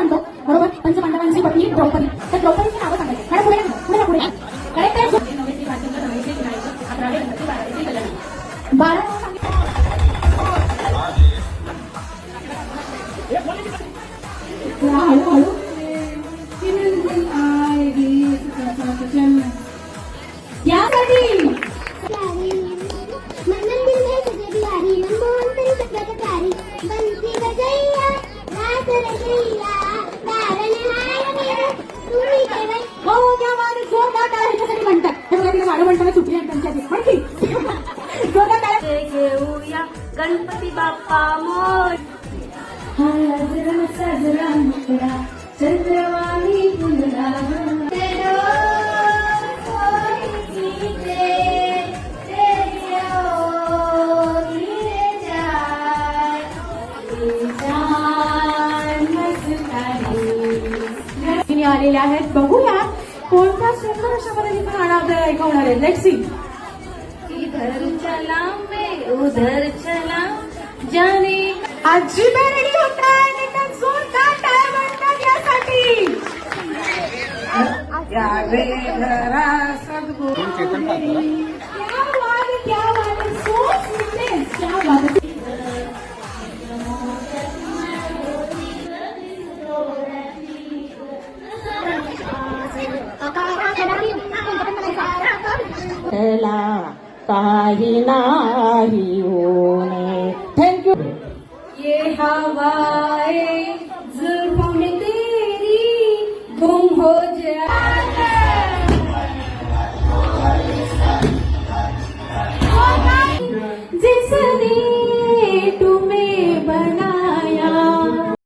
म्हणतो बरोबर पंचपांडवांची पत्नी द्रौपदी तर द्रौपदीची नावं सांगायची मॅडम पुढे पुढे पुढे आहे? बारा नावं सांगितली. हळू हळू यासाठी म्हणताना सुटली आहे त्यांच्या घेऊया. गणपती बाप्पा मोर. सजरा मुकरा चंद्रवाणी फुलला आलेल्या आहेत. बघूया. कोणत्या सुंदर अशा पद्धतीचं गाणं आपल्याला ऐकवणार आहे. लेट सी इधर चला मैं उधर चला जाने। आजी रेडी होत आहे एका जोरदार टाळ्या म्हणतात यासाठी. क्या बात है, उठला काही नाही होणे. थँक्यू ये हवाए जुल्फों तेरी गुम हो जाए